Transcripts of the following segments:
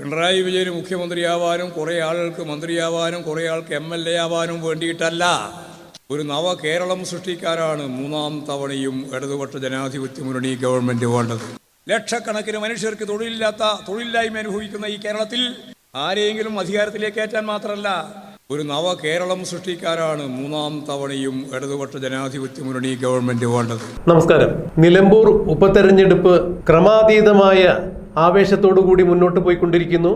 പിണറായി വിജയന് മുഖ്യമന്ത്രിയാവാനും കുറേ ആളുകൾക്ക് മന്ത്രിയാവാനും കുറേ ആൾക്ക് എം എൽ എ ആവാനും വേണ്ടിയിട്ടല്ല. ഒരു നവ കേരളം സൃഷ്ടിക്കാനാണ് മൂന്നാം തവണയും ഇടതുപക്ഷ ജനാധിപത്യ മുന്നണി ഗവൺമെന്റ് വേണ്ടത്. ലക്ഷക്കണക്കിന് മനുഷ്യർക്ക് തൊഴിലില്ലാത്ത തൊഴിലില്ലായ്മ അനുഭവിക്കുന്ന ഈ കേരളത്തിൽ ആരെയെങ്കിലും അധികാരത്തിലേക്ക് ഏറ്റാൻ മാത്രമല്ല ഒരു നവ കേരളം സൃഷ്ടിക്കാനാണ് മൂന്നാം തവണയും ഇടതുപക്ഷ ജനാധിപത്യ മുന്നണി ഗവൺമെന്റ് വേണ്ടത്. നമസ്കാരം. നിലമ്പൂർ ഉപതെരഞ്ഞെടുപ്പ് ക്രമാതീതമായ ആവേശത്തോടു കൂടി മുന്നോട്ട് പോയിക്കൊണ്ടിരിക്കുന്നു.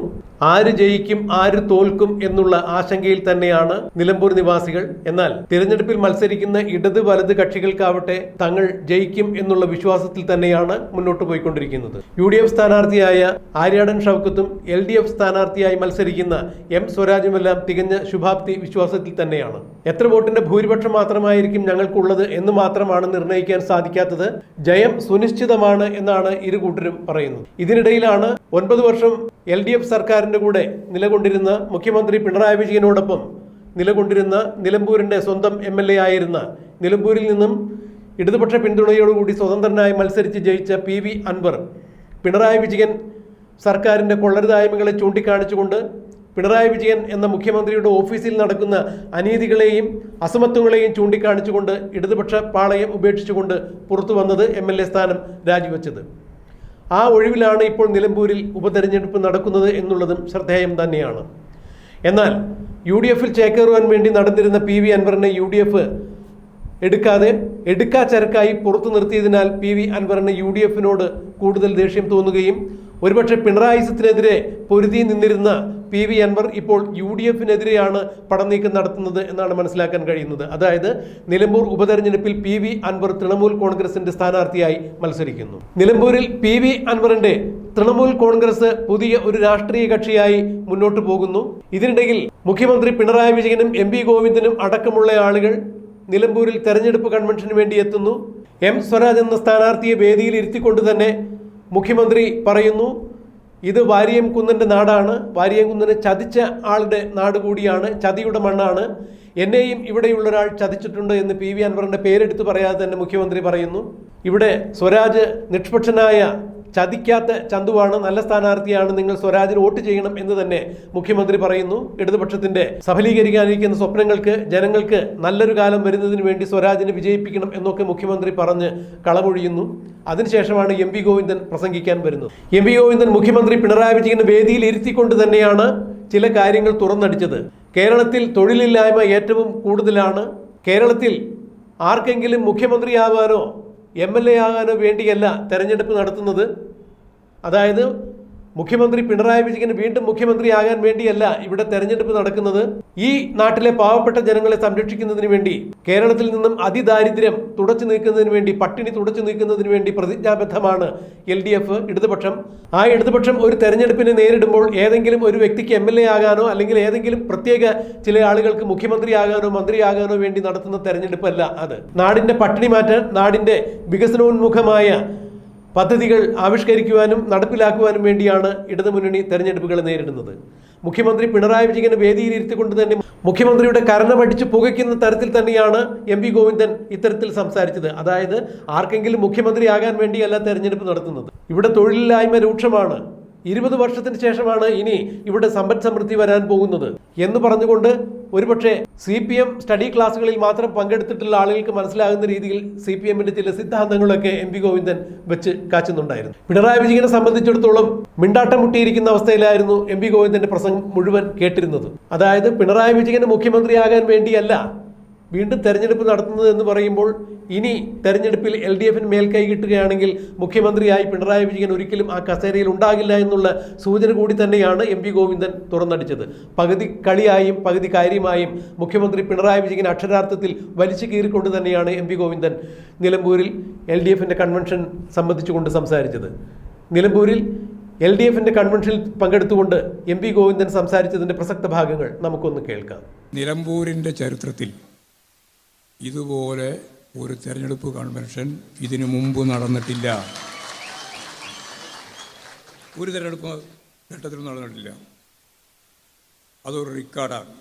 ആര് ജയിക്കും ആര് തോൽക്കും എന്നുള്ള ആശങ്കയിൽ തന്നെയാണ് നിലമ്പൂർ നിവാസികൾ. എന്നാൽ തിരഞ്ഞെടുപ്പിൽ മത്സരിക്കുന്ന ഇടത് വലത് കക്ഷികൾക്കാവട്ടെ തങ്ങൾ ജയിക്കും എന്നുള്ള വിശ്വാസത്തിൽ തന്നെയാണ് മുന്നോട്ട് പോയിക്കൊണ്ടിരിക്കുന്നത്. യു ഡി എഫ് സ്ഥാനാർത്ഥിയായ ആര്യാടൻ ഷൗക്കത്തും എൽ ഡി എഫ് സ്ഥാനാർത്ഥിയായി മത്സരിക്കുന്ന എം സ്വരാജുമെല്ലാം തികഞ്ഞ ശുഭാപ്തി വിശ്വാസത്തിൽ തന്നെയാണ്. എത്ര വോട്ടിന്റെ ഭൂരിപക്ഷം മാത്രമായിരിക്കും ഞങ്ങൾക്കുള്ളത് എന്ന് മാത്രമാണ് നിർണയിക്കാൻ സാധിക്കാത്തത്. ജയം സുനിശ്ചിതമാണ് എന്നാണ് ഇരു കൂട്ടരും പറയുന്നത്. ഇതിനിടയിലാണ് ഒൻപത് വർഷം എൽ ഡി എഫ് സർക്കാരിന്റെ കൂടെ നിലകൊണ്ടിരുന്ന മുഖ്യമന്ത്രി പിണറായി വിജയനോടൊപ്പം നിലകൊണ്ടിരുന്ന നിലമ്പൂരിന്റെ സ്വന്തം എം എൽ എ ആയിരുന്ന നിലമ്പൂരിൽ നിന്നും ഇടതുപക്ഷ പിന്തുണയോടുകൂടി സ്വതന്ത്രനായി മത്സരിച്ച് ജയിച്ച പി വി അൻവർ പിണറായി വിജയൻ സർക്കാരിന്റെ കൊള്ളരുതായ്മകളെ ചൂണ്ടിക്കാണിച്ചുകൊണ്ട് പിണറായി വിജയൻ എന്ന മുഖ്യമന്ത്രിയുടെ ഓഫീസിൽ നടക്കുന്ന അനീതികളെയും അസമത്വങ്ങളെയും ചൂണ്ടിക്കാണിച്ചുകൊണ്ട് ഇടതുപക്ഷ പാളയം ഉപേക്ഷിച്ചുകൊണ്ട് പുറത്തു വന്നത് എ സ്ഥാനം രാജിവെച്ചത്. ആ ഒഴിവിലാണ് ഇപ്പോൾ നിലമ്പൂരിൽ ഉപതെരഞ്ഞെടുപ്പ് നടക്കുന്നത് എന്നുള്ളതും ശ്രദ്ധേയം തന്നെയാണ്. എന്നാൽ യു ഡി എഫിൽ ചേക്കേറുവാൻ വേണ്ടി നടന്നിരുന്ന പി വി അൻവറിനെ യു ഡി എഫ് എടുക്കാതെ എടുക്കാ ചരക്കായി പുറത്തു നിർത്തിയതിനാൽ പി വി അൻവറിന് യു ഡി എഫിനോട് കൂടുതൽ ദേഷ്യം തോന്നുകയും ഒരുപക്ഷെ പിണറായിസത്തിനെതിരെ പൊരുതി നിന്നിരുന്ന പി വി അൻവർ ഇപ്പോൾ യു ഡി എഫിനെതിരെയാണ് പടനീക്കം നടത്തുന്നത് എന്നാണ് മനസ്സിലാക്കാൻ കഴിയുന്നത്. അതായത് നിലമ്പൂർ ഉപതെരഞ്ഞെടുപ്പിൽ പി വി അൻവർ തൃണമൂൽ കോൺഗ്രസിന്റെ സ്ഥാനാർത്ഥിയായി മത്സരിക്കുന്നു. നിലമ്പൂരിൽ പി വി അൻവറിന്റെ തൃണമൂൽ കോൺഗ്രസ് പുതിയ ഒരു രാഷ്ട്രീയ കക്ഷിയായി മുന്നോട്ട് പോകുന്നു. ഇതിനിടയിൽ മുഖ്യമന്ത്രി പിണറായി വിജയനും എം പി ഗോവിന്ദനും അടക്കമുള്ള ആളുകൾ നിലമ്പൂരിൽ തെരഞ്ഞെടുപ്പ് കൺവെൻഷന് വേണ്ടി എത്തുന്നു. എം സ്വരാജ് എന്ന സ്ഥാനാർത്ഥിയെ വേദിയിൽ ഇരുത്തിക്കൊണ്ട് തന്നെ മുഖ്യമന്ത്രി പറയുന്നു ഇത് വാരിയം നാടാണ്. വാരിയം ചതിച്ച ആളുടെ നാട് കൂടിയാണ്. ചതിയുടെ മണ്ണാണ്. എന്നെയും ഇവിടെയുള്ള ഒരാൾ ചതിച്ചിട്ടുണ്ട് എന്ന് പി വി അൻവറിന്റെ പേരെടുത്ത് പറയാതെ തന്നെ മുഖ്യമന്ത്രി പറയുന്നു. ഇവിടെ സ്വരാജ് നിഷ്പക്ഷനായ ചതിക്കാത്ത ചന്തുവാണ് നല്ല സ്ഥാനാർത്ഥിയാണ് നിങ്ങൾ സ്വരാജിന് വോട്ട് ചെയ്യണം എന്ന് തന്നെ മുഖ്യമന്ത്രി പറയുന്നു. ഇടതുപക്ഷത്തിന്റെ സഫലീകരിക്കാനിരിക്കുന്ന സ്വപ്നങ്ങൾക്ക് ജനങ്ങൾക്ക് നല്ലൊരു കാലം വരുന്നതിന് വേണ്ടി സ്വരാജിനെ വിജയിപ്പിക്കണം എന്നൊക്കെ മുഖ്യമന്ത്രി പറഞ്ഞ് കളമൊഴിയുന്നു. അതിനുശേഷമാണ് എം പി ഗോവിന്ദൻ പ്രസംഗിക്കാൻ വരുന്നത്. എം പി ഗോവിന്ദൻ മുഖ്യമന്ത്രി പിണറായി വിജയനെ വേദിയിൽ ഇരുത്തിക്കൊണ്ട് തന്നെയാണ് ചില കാര്യങ്ങൾ തുറന്നടിച്ചത്. കേരളത്തിൽ തൊഴിലില്ലായ്മ ഏറ്റവും കൂടുതലാണ്. കേരളത്തിൽ ആർക്കെങ്കിലും മുഖ്യമന്ത്രിയാവാനോ എം എൽ എ ആകാനോ വേണ്ടിയല്ല തെരഞ്ഞെടുപ്പ് നടത്തുന്നത്. അതായത് മുഖ്യമന്ത്രി പിണറായി വിജയന് വീണ്ടും മുഖ്യമന്ത്രിയാകാൻ വേണ്ടിയല്ല ഇവിടെ തെരഞ്ഞെടുപ്പ് നടക്കുന്നത്. ഈ നാട്ടിലെ പാവപ്പെട്ട ജനങ്ങളെ സംരക്ഷിക്കുന്നതിന് വേണ്ടി കേരളത്തിൽ നിന്നും അതിദാരിദ്ര്യം തുടച്ചു നീക്കുന്നതിന് വേണ്ടി പട്ടിണി തുടച്ചു നീക്കുന്നതിന് വേണ്ടി പ്രതിജ്ഞാബദ്ധമാണ് എൽ ഡി എഫ് ഇടതുപക്ഷം. ആ ഇടതുപക്ഷം ഒരു തെരഞ്ഞെടുപ്പിനെ നേരിടുമ്പോൾ ഏതെങ്കിലും ഒരു വ്യക്തിക്ക് എം എൽ എ ആകാനോ അല്ലെങ്കിൽ ഏതെങ്കിലും പ്രത്യേക ചില ആളുകൾക്ക് മുഖ്യമന്ത്രിയാകാനോ മന്ത്രിയാകാനോ വേണ്ടി നടത്തുന്ന തെരഞ്ഞെടുപ്പല്ല അത്. നാടിന്റെ പട്ടിണി മാറ്റാൻ നാടിന്റെ വികസനോന്മുഖമായ പദ്ധതികൾ ആവിഷ്കരിക്കുവാനും നടപ്പിലാക്കുവാനും വേണ്ടിയാണ് ഇടതുമുന്നണി തെരഞ്ഞെടുപ്പുകൾ നേരിടുന്നത്. മുഖ്യമന്ത്രി പിണറായി വിജയനെ വേദിയിലിരുത്തിക്കൊണ്ട് തന്നെ മുഖ്യമന്ത്രിയുടെ കരണമടിച്ച് പുകയ്ക്കുന്ന തരത്തിൽ തന്നെയാണ് എം പി ഗോവിന്ദൻ ഇത്തരത്തിൽ സംസാരിച്ചത്. അതായത് ആർക്കെങ്കിലും മുഖ്യമന്ത്രിയാകാൻ വേണ്ടിയല്ല തെരഞ്ഞെടുപ്പ് നടത്തുന്നത്. ഇവിടെ തൊഴിലില്ലായ്മ രൂക്ഷമാണ്. ഇരുപത് വർഷത്തിന് ശേഷമാണ് ഇനി ഇവിടെ സമ്പദ് സമൃദ്ധി വരാൻ പോകുന്നത്. എന്ന് പറഞ്ഞുകൊണ്ട് ഒരുപക്ഷെ സി പി എം സ്റ്റഡി ക്ലാസ്സുകളിൽ മാത്രം പങ്കെടുത്തിട്ടുള്ള ആളുകൾക്ക് മനസ്സിലാകുന്ന രീതിയിൽ സി പി എമ്മിന്റെ ചില സിദ്ധാന്തങ്ങളൊക്കെ എം പി ഗോവിന്ദൻ വെച്ച് കാച്ചുന്നുണ്ടായിരുന്നു. പിണറായി വിജയനെ സംബന്ധിച്ചിടത്തോളം മിണ്ടാട്ടം മുട്ടിയിരിക്കുന്ന അവസ്ഥയിലായിരുന്നു എം പി ഗോവിന്ദന്റെ പ്രസംഗം മുഴുവൻ കേട്ടിരുന്നത്. അതായത് പിണറായി വിജയന് മുഖ്യമന്ത്രിയാകാൻ വേണ്ടിയല്ല വീണ്ടും തെരഞ്ഞെടുപ്പ് നടത്തുന്നത് എന്ന് പറയുമ്പോൾ ഇനി തെരഞ്ഞെടുപ്പിൽ എൽ ഡി എഫിന് മേൽക്കൈ കിട്ടുകയാണെങ്കിൽ മുഖ്യമന്ത്രിയായി പിണറായി വിജയൻ ഒരിക്കലും ആ കസേരയിൽ ഉണ്ടാകില്ല എന്നുള്ള സൂചന കൂടി തന്നെയാണ് എം പി ഗോവിന്ദൻ തുറന്നടിച്ചത്. പകുതി കളിയായും പകുതി കാര്യമായും മുഖ്യമന്ത്രി പിണറായി വിജയൻ അക്ഷരാർത്ഥത്തിൽ വലിച്ചു കീറിക്കൊണ്ട് തന്നെയാണ് എം പി ഗോവിന്ദൻ നിലമ്പൂരിൽ എൽ ഡി എഫിന്റെ കൺവെൻഷൻ സംബന്ധിച്ചുകൊണ്ട് സംസാരിച്ചത്. നിലമ്പൂരിൽ എൽ ഡി എഫിന്റെ കൺവെൻഷനിൽ പങ്കെടുത്തുകൊണ്ട് എം പി ഗോവിന്ദൻ സംസാരിച്ചതിന്റെ പ്രസക്ത ഭാഗങ്ങൾ നമുക്കൊന്ന് കേൾക്കാം. നിലമ്പൂരിന്റെ ചരിത്രത്തിൽ ഇതുപോലെ ഒരു തെരഞ്ഞെടുപ്പ് കൺവെൻഷൻ ഇതിനു മുമ്പ് നടന്നിട്ടില്ല. ഒരു തെരഞ്ഞെടുപ്പ് ഘട്ടത്തിലും നടന്നിട്ടില്ല. അതൊരു റെക്കോർഡാണ്.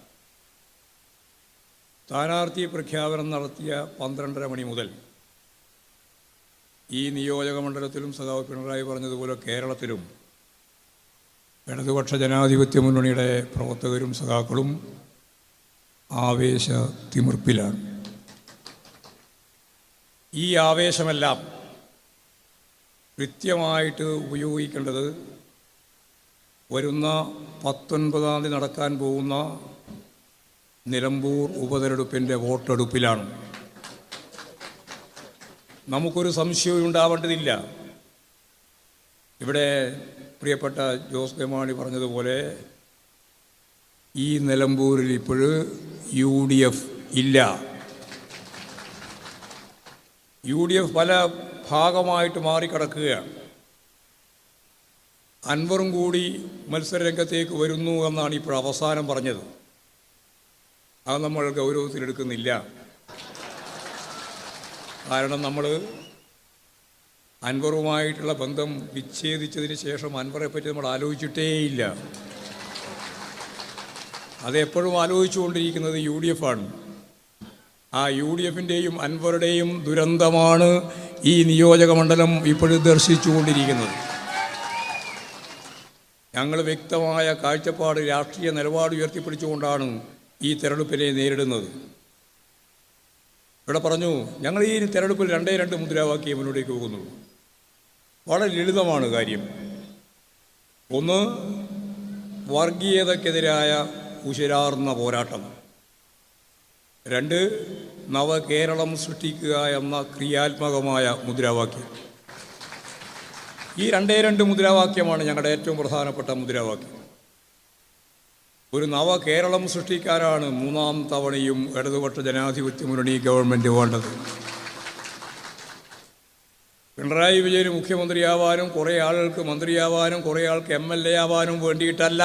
സ്ഥാനാർത്ഥി പ്രഖ്യാപനം നടത്തിയ പന്ത്രണ്ടര മണി മുതൽ ഈ നിയോജക മണ്ഡലത്തിലും സഖാവ് പിണറായി പറഞ്ഞതുപോലെ കേരളത്തിലും ഇടതുപക്ഷ ജനാധിപത്യ മുന്നണിയുടെ പ്രവർത്തകരും സഖാക്കളും ആവേശ തിമിർപ്പിലാണ്. ഈ ആവേശമെല്ലാം കൃത്യമായിട്ട് ഉപയോഗിക്കേണ്ടത് വരുന്ന പത്തൊൻപതാം തീയതി നടക്കാൻ പോകുന്ന നിലമ്പൂർ ഉപതെരഞ്ഞെടുപ്പിന്റെ വോട്ടെടുപ്പിലാണ്. നമുക്കൊരു സംശയവും ഉണ്ടാവേണ്ടതില്ല. ഇവിടെ പ്രിയപ്പെട്ട ജോസ് കെ മാണി പറഞ്ഞതുപോലെ ഈ നിലമ്പൂരിൽ ഇപ്പോഴും യു ഡി എഫ് ഇല്ല. യു ഡി എഫ് പല ഭാഗമായിട്ട് മാറിക്കിടക്കുകയാണ്. അൻവറും കൂടി മത്സരരംഗത്തേക്ക് വരുന്നു എന്നാണ് ഇപ്പോൾ അവസാനം പറഞ്ഞത്. അത് നമ്മൾ ഗൗരവത്തിലെടുക്കുന്നില്ല. കാരണം നമ്മൾ അൻവറുമായിട്ടുള്ള ബന്ധം വിച്ഛേദിച്ചതിന് ശേഷം അൻവറെ പറ്റി നമ്മൾ ആലോചിച്ചിട്ടേയില്ല. അതെപ്പോഴും ആലോചിച്ചുകൊണ്ടിരിക്കുന്നത് യു ഡി എഫ് ആണ്. ആ യു ഡി എഫിന്റെയും അൻവറുടെയും ദുരന്തമാണ് ഈ നിയോജക മണ്ഡലം ഇപ്പോഴും ദർശിച്ചുകൊണ്ടിരിക്കുന്നത്. ഞങ്ങൾ വ്യക്തമായ കാഴ്ചപ്പാട് രാഷ്ട്രീയ നിലപാട് ഉയർത്തിപ്പിടിച്ചുകൊണ്ടാണ് ഈ തെരഞ്ഞെടുപ്പിനെ നേരിടുന്നത്. ഇവിടെ പറഞ്ഞു ഞങ്ങൾ ഈ തെരഞ്ഞെടുപ്പിൽ രണ്ടേ രണ്ട് മുദ്രാവാക്യം മുന്നോട്ടേക്ക് പോകുന്നുള്ളൂ വളരെ ലളിതമാണ് കാര്യം. ഒന്ന് വർഗീയതക്കെതിരായ ഉശരാർന്ന പോരാട്ടം. രണ്ട് നവകേരളം സൃഷ്ടിക്കുക എന്ന ക്രിയാത്മകമായ മുദ്രാവാക്യം. ഈ രണ്ടേ രണ്ട് മുദ്രാവാക്യമാണ് ഞങ്ങളുടെ ഏറ്റവും പ്രധാനപ്പെട്ട മുദ്രാവാക്യം. ഒരു നവകേരളം സൃഷ്ടിക്കാനാണ് മൂന്നാം തവണയും ഇടതുപക്ഷ ജനാധിപത്യ മുന്നണി ഗവൺമെന്റ് വേണ്ടത്. പിണറായി വിജയന് മുഖ്യമന്ത്രിയാവാനും കുറേ ആളുകൾക്ക് മന്ത്രിയാവാനും കുറേ ആൾക്ക് എം എൽ എ ആവാനും വേണ്ടിയിട്ടല്ല.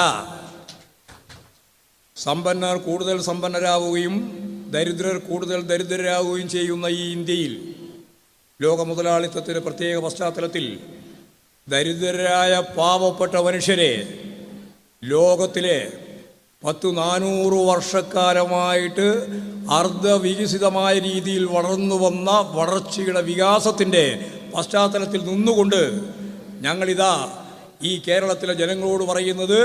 സമ്പന്നർ കൂടുതൽ സമ്പന്നരാവുകയും ദരിദ്രർ കൂടുതൽ ദരിദ്രരാകുകയും ചെയ്യുന്ന ഈ ഇന്ത്യയിൽ ലോക മുതലാളിത്തത്തിന്റെ പ്രത്യേക പശ്ചാത്തലത്തിൽ ദരിദ്രരായ പാവപ്പെട്ട മനുഷ്യരെ ലോകത്തിലെ പത്ത് നാനൂറ് വർഷക്കാലമായിട്ട് അർദ്ധവികസിതമായ രീതിയിൽ വളർന്നു വന്ന വളർച്ചയുടെ വികാസത്തിന്റെ പശ്ചാത്തലത്തിൽ നിന്നുകൊണ്ട് ഞങ്ങളിതാ ഈ കേരളത്തിലെ ജനങ്ങളോട് പറയുന്നത്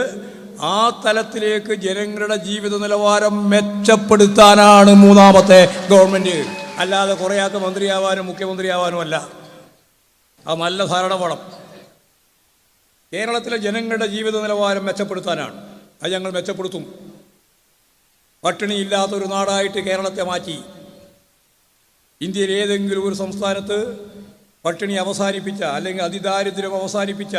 ആ തലത്തിലേക്ക് ജനങ്ങളുടെ ജീവിത നിലവാരം മെച്ചപ്പെടുത്താനാണ് മൂന്നാമത്തെ ഗവൺമെന്റ്. അല്ലാതെ കുറേയാൾക്ക് മന്ത്രിയാവാനും മുഖ്യമന്ത്രിയാവാനും അല്ല. ആ നല്ല ധാരണ വേണം കേരളത്തിലെ ജനങ്ങളുടെ ജീവിത നിലവാരം മെച്ചപ്പെടുത്താനാണ്. അത് ഞങ്ങൾ മെച്ചപ്പെടുത്തും. പട്ടിണിയില്ലാത്തൊരു നാടായിട്ട് കേരളത്തെ മാറ്റി. ഇന്ത്യയിൽ ഏതെങ്കിലും ഒരു സംസ്ഥാനത്ത് പട്ടിണി അവസാനിപ്പിച്ച അല്ലെങ്കിൽ അതിദാരിദ്ര്യം അവസാനിപ്പിച്ച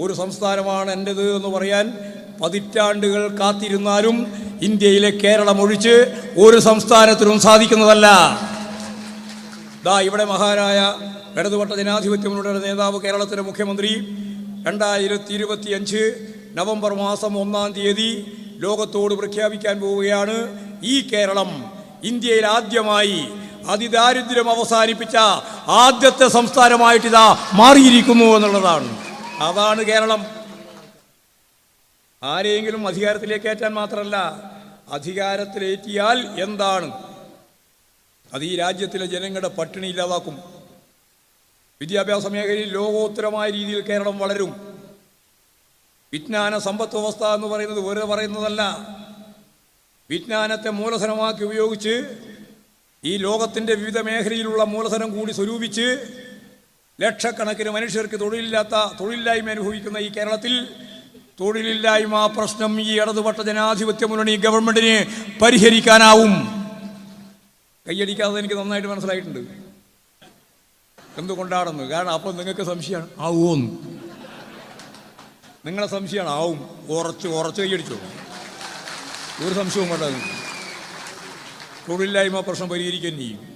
ഒരു സംസ്ഥാനമാണ് എന്റെത് എന്ന് പറയാൻ പതിറ്റാണ്ടുകൾ കാത്തിരുന്നാലും ഇന്ത്യയിലെ കേരളം ഒഴിച്ച് ഒരു സംസ്ഥാനത്തിനും സാധിക്കുന്നതല്ല. ദാ ഇവിടെ മഹാനായ ഇടതുപക്ഷ ജനാധിപത്യ നേതാവ് കേരളത്തിലെ മുഖ്യമന്ത്രി രണ്ടായിരത്തി ഇരുപത്തിയഞ്ച് നവംബർ മാസം ഒന്നാം തീയതി ലോകത്തോട് പ്രഖ്യാപിക്കാൻ പോവുകയാണ് ഈ കേരളം. ഇന്ത്യയിൽ ആദ്യമായി അതിദാരിദ്ര്യം അവസാനിപ്പിച്ച ആദ്യത്തെ സംസ്ഥാനമായിട്ട് ഇതാ മാറിയിരിക്കുന്നു എന്നുള്ളതാണ്. അതാണ് കേരളം. ആരെയെങ്കിലും അധികാരത്തിലേക്ക് ഏറ്റാൻ മാത്രമല്ല അധികാരത്തിലേറ്റിയാൽ എന്താണ്? അത് ഈ രാജ്യത്തിലെ ജനങ്ങളുടെ പട്ടിണി ഇല്ലാതാക്കും. വിദ്യാഭ്യാസ മേഖലയിൽ ലോകോത്തരമായ രീതിയിൽ കേരളം വളരും. വിജ്ഞാന സമ്പത്ത് വ്യവസ്ഥ എന്ന് പറയുന്നത് വെറുതെ പറയുന്നതല്ല. വിജ്ഞാനത്തെ മൂലധനമാക്കി ഉപയോഗിച്ച് ഈ ലോകത്തിന്റെ വിവിധ മേഖലയിലുള്ള മൂലധനം കൂടി സ്വരൂപിച്ച് ലക്ഷക്കണക്കിന് മനുഷ്യർക്ക് തൊഴിലില്ലാത്ത തൊഴിലില്ലായ്മ അനുഭവിക്കുന്ന ഈ കേരളത്തിൽ തൊഴിലില്ലായ്മ പ്രശ്നം ഈ ഇടതുപക്ഷ ജനാധിപത്യ മുന്നണി ഗവൺമെന്റിന് പരിഹരിക്കാനാവും. കൈയടിക്കാതെ എനിക്ക് നന്നായിട്ട് മനസ്സിലായിട്ടുണ്ട്. എന്തുകൊണ്ടാണെന്ന്? കാരണം അപ്പോൾ നിങ്ങൾക്ക് സംശയമാണ്. ആവുമോന്ന്. നിങ്ങളെ സംശയമാണ്. ആവും. ഉറച്ച് ഉറച്ച് കൈയടിച്ചോ. ഒരു സംശയവും വേണ്ട. നിങ്ങൾക്ക്. തൊഴിലില്ലായ്മ പ്രശ്നം പരിഹരിക്കാൻ ചെയ്യും.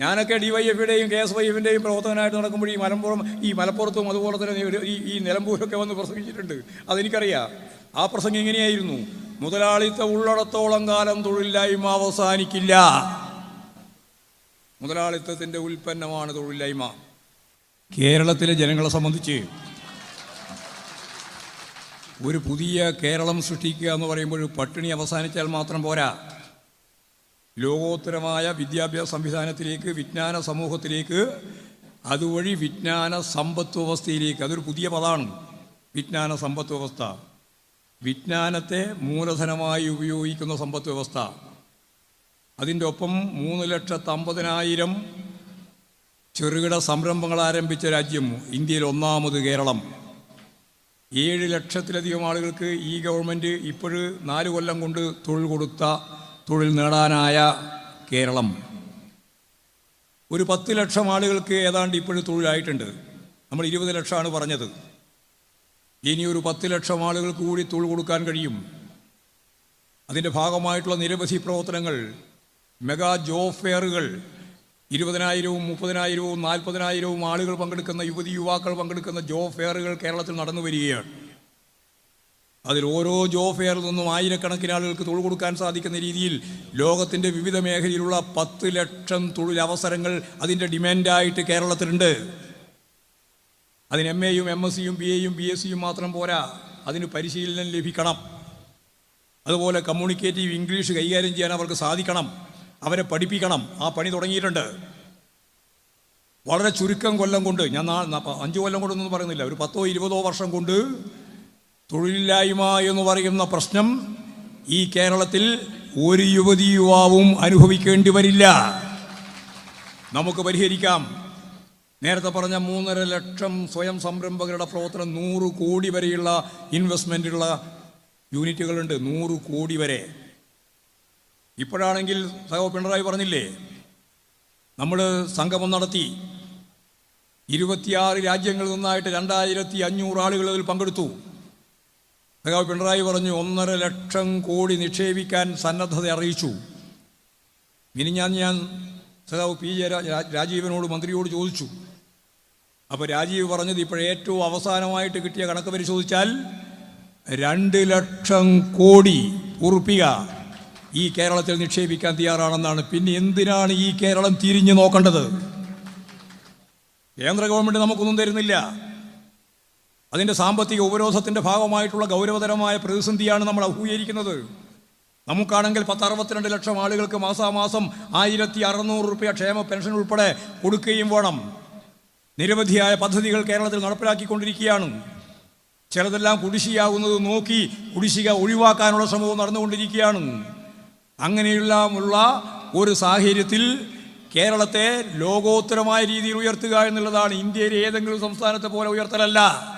ഞാനൊക്കെ ഡി വൈ എഫിയുടെയും കെ എസ് വൈ എഫിന്റെയും പ്രവർത്തകനായിട്ട് നടക്കുമ്പോൾ ഈ മലപ്പുറം ഈ മലപ്പുറത്തും അതുപോലെ തന്നെ ഈ ഈ നിലമ്പൂരൊക്കെ വന്ന് പ്രസംഗിച്ചിട്ടുണ്ട്. അതെനിക്കറിയാം. ആ പ്രസംഗം ഇങ്ങനെയായിരുന്നു മുതലാളിത്ത ഉള്ളിടത്തോളം കാലം തൊഴിലില്ലായ്മ അവസാനിക്കില്ല. മുതലാളിത്തത്തിന്റെ ഉൽപ്പന്നമാണ് തൊഴിലില്ലായ്മ. കേരളത്തിലെ ജനങ്ങളെ സംബന്ധിച്ച് ഒരു പുതിയ കേരളം സൃഷ്ടിക്കുക എന്ന് പറയുമ്പോൾ പട്ടിണി അവസാനിച്ചാൽ മാത്രം പോരാ. ലോകോത്തരമായ വിദ്യാഭ്യാസ സംവിധാനത്തിലേക്ക് വിജ്ഞാന സമൂഹത്തിലേക്ക് അതുവഴി വിജ്ഞാന സമ്പത്ത് വ്യവസ്ഥയിലേക്ക് അതൊരു പുതിയ പദമാണ് വിജ്ഞാന സമ്പത്ത് വ്യവസ്ഥ വിജ്ഞാനത്തെ മൂലധനമായി ഉപയോഗിക്കുന്ന സമ്പത്ത് വ്യവസ്ഥ അതിന്റെ ഒപ്പം മൂന്ന് ലക്ഷത്തമ്പതിനായിരം ചെറുകിട സംരംഭങ്ങൾ ആരംഭിച്ച രാജ്യം ഇന്ത്യയിൽ ഒന്നാമത് കേരളം. ഏഴ് ലക്ഷത്തിലധികം ആളുകൾക്ക് ഈ ഗവൺമെന്റ് ഇപ്പോഴ് നാല് കൊല്ലം കൊണ്ട് തൊഴിൽ കൊടുത്ത തൊഴിൽ നേടാനായ കേരളം. ഒരു പത്ത് ലക്ഷം ആളുകൾക്ക് ഏതാണ്ട് ഇപ്പോഴും തൊഴിലായിട്ടുണ്ട്. നമ്മൾ ഇരുപത് ലക്ഷമാണ് പറഞ്ഞത്. ഇനി ഒരു പത്ത് ലക്ഷം ആളുകൾക്ക് കൂടി തൊഴിൽ കൊടുക്കാൻ കഴിയും. അതിന്റെ ഭാഗമായിട്ടുള്ള നിരവധി പ്രവർത്തനങ്ങൾ മെഗാ ജോബ് ഫെയറുകൾ ഇരുപതിനായിരവും മുപ്പതിനായിരവും നാൽപ്പതിനായിരവും ആളുകൾ പങ്കെടുക്കുന്ന യുവതി യുവാക്കൾ പങ്കെടുക്കുന്ന ജോബ് ഫെയറുകൾ കേരളത്തിൽ നടന്നു വരികയാണ്. അതിൽ ഓരോ ജോബ് നിന്നും ആയിരക്കണക്കിന് ആളുകൾക്ക് തൊഴിൽ കൊടുക്കാൻ സാധിക്കുന്ന രീതിയിൽ ലോകത്തിന്റെ വിവിധ മേഖലയിലുള്ള പത്ത് ലക്ഷം തൊഴിലവസരങ്ങൾ അതിന്റെ ഡിമാൻഡായിട്ട് കേരളത്തിലുണ്ട്. അതിന് എം എയും എം എസ് സിയും ബി എയും ബി എസ് സിയും മാത്രം പോരാ. അതിന് പരിശീലനം ലഭിക്കണം. അതുപോലെ കമ്മ്യൂണിക്കേറ്റീവ് ഇംഗ്ലീഷ് കൈകാര്യം ചെയ്യാൻ അവർക്ക് സാധിക്കണം. അവരെ പഠിപ്പിക്കണം. ആ പണി തുടങ്ങിയിട്ടുണ്ട്. വളരെ ചുരുക്കം കൊല്ലം കൊണ്ട് ഞാൻ അഞ്ച് കൊല്ലം കൊണ്ടൊന്നും പറയുന്നില്ല. ഒരു പത്തോ ഇരുപതോ വർഷം കൊണ്ട് തൊഴിലില്ലായ്മ എന്ന് പറയുന്ന പ്രശ്നം ഈ കേരളത്തിൽ ഒരു യുവതി യുവാവും അനുഭവിക്കേണ്ടി വരില്ല. നമുക്ക് പരിഹരിക്കാം. നേരത്തെ പറഞ്ഞ മൂന്നര ലക്ഷം സ്വയം സംരംഭകരുടെ പ്രവർത്തനം നൂറ് കോടി വരെയുള്ള ഇൻവെസ്റ്റ്മെന്റുള്ള യൂണിറ്റുകളുണ്ട് നൂറ് കോടി വരെ. ഇപ്പോഴാണെങ്കിൽ സഹോ പിണറായി പറഞ്ഞില്ലേ നമ്മൾ സംഗമം നടത്തി. ഇരുപത്തിയാറ് രാജ്യങ്ങളിൽ നിന്നായിട്ട് രണ്ടായിരത്തി അഞ്ഞൂറ് ആളുകൾ അതിൽ പങ്കെടുത്തു. സഖാവ് പിണറായി പറഞ്ഞു ഒന്നര ലക്ഷം കോടി നിക്ഷേപിക്കാൻ സന്നദ്ധത അറിയിച്ചു. ഇനി ഞാൻ ഞാൻ സഖാവ് പി രാജീവനോട് മന്ത്രിയോട് ചോദിച്ചു. അപ്പോൾ രാജീവ് പറഞ്ഞത് ഇപ്പോഴേറ്റവും അവസാനമായിട്ട് കിട്ടിയ കണക്ക് പരിശോധിച്ചാൽ രണ്ട് ലക്ഷം കോടി ഉറുപ്പിക ഈ കേരളത്തിൽ നിക്ഷേപിക്കാൻ തയ്യാറാണെന്നാണ്. പിന്നെ എന്തിനാണ് ഈ കേരളം തിരിഞ്ഞു നോക്കേണ്ടത്? കേന്ദ്ര ഗവൺമെന്റ് നമുക്കൊന്നും തരുന്നില്ല. അതിന്റെ സാമ്പത്തിക ഉപരോധത്തിന്റെ ഭാഗമായിട്ടുള്ള ഗൗരവതരമായ പ്രതിസന്ധിയാണ് നമ്മൾ അഭിമുഖീകരിക്കുന്നത്. നമുക്കാണെങ്കിൽ പത്ത് അറുപത്തിരണ്ട് ലക്ഷം ആളുകൾക്ക് മാസാമാസം ആയിരത്തി അറുന്നൂറ് റുപ്യ ക്ഷേമ പെൻഷൻ ഉൾപ്പെടെ കൊടുക്കുകയും വേണം. നിരവധിയായ പദ്ധതികൾ കേരളത്തിൽ നടപ്പിലാക്കിക്കൊണ്ടിരിക്കുകയാണ്. ചിലതെല്ലാം കുടിശ്ശിയാകുന്നത് നോക്കി കുടിശ്ശിക ഒഴിവാക്കാനുള്ള ശ്രമവും നടന്നുകൊണ്ടിരിക്കുകയാണ്. അങ്ങനെയുള്ള ഉള്ള ഒരു സാഹചര്യത്തിൽ കേരളത്തെ ലോകോത്തരമായ രീതിയിൽ ഉയർത്തുക എന്നുള്ളതാണ് ഇന്ത്യയിലെ ഏതെങ്കിലും സംസ്ഥാനത്തെ പോലെ ഉയർത്തലല്ല.